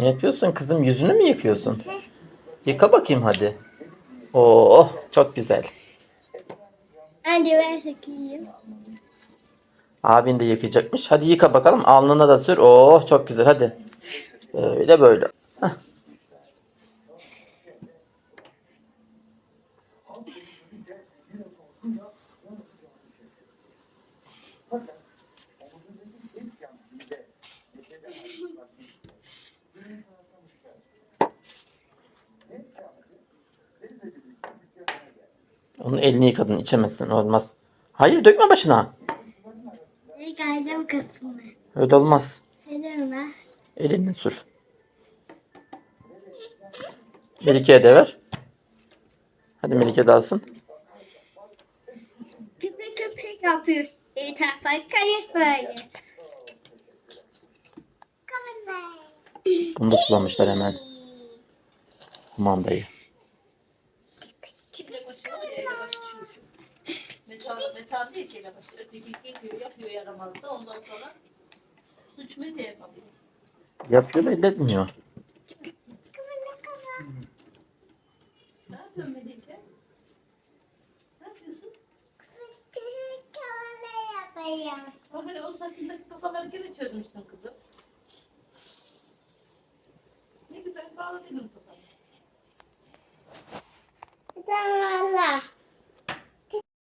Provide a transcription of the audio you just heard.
Ne yapıyorsun kızım? Yüzünü mü yıkıyorsun? Yıka bakayım hadi. Oh çok güzel. Hadi ben sökeyim. Abin de yıkayacakmış. Hadi yıka bakalım. Alnına da sür. Oh çok güzel hadi. Böyle böyle. Heh. Onun elini yıkadın içemezsin olmaz. Hayır dökme başına. Yıkayacağım kafamı. Öyle olmaz. Hadi ona. Elini sür. Melike'ye de ver. Hadi Melike de alsın. Köpük köpük yapıyoruz. Bir tarafa kayış böyle. Bunu da sulamışlar hemen. Kumandayı. Metan değil ki elebaşı. Öteki geliyor, yapıyor yaramaz da ondan sonra suç mu de yapabiliyor. Yapıyor da etmiyor. Ne yapıyorsun Melike? Ne yapıyorsun? Küçük kavanoz yapayım. O hani o saçındaki tokaları gene kızım. Ne güzel bağladın o tokaları.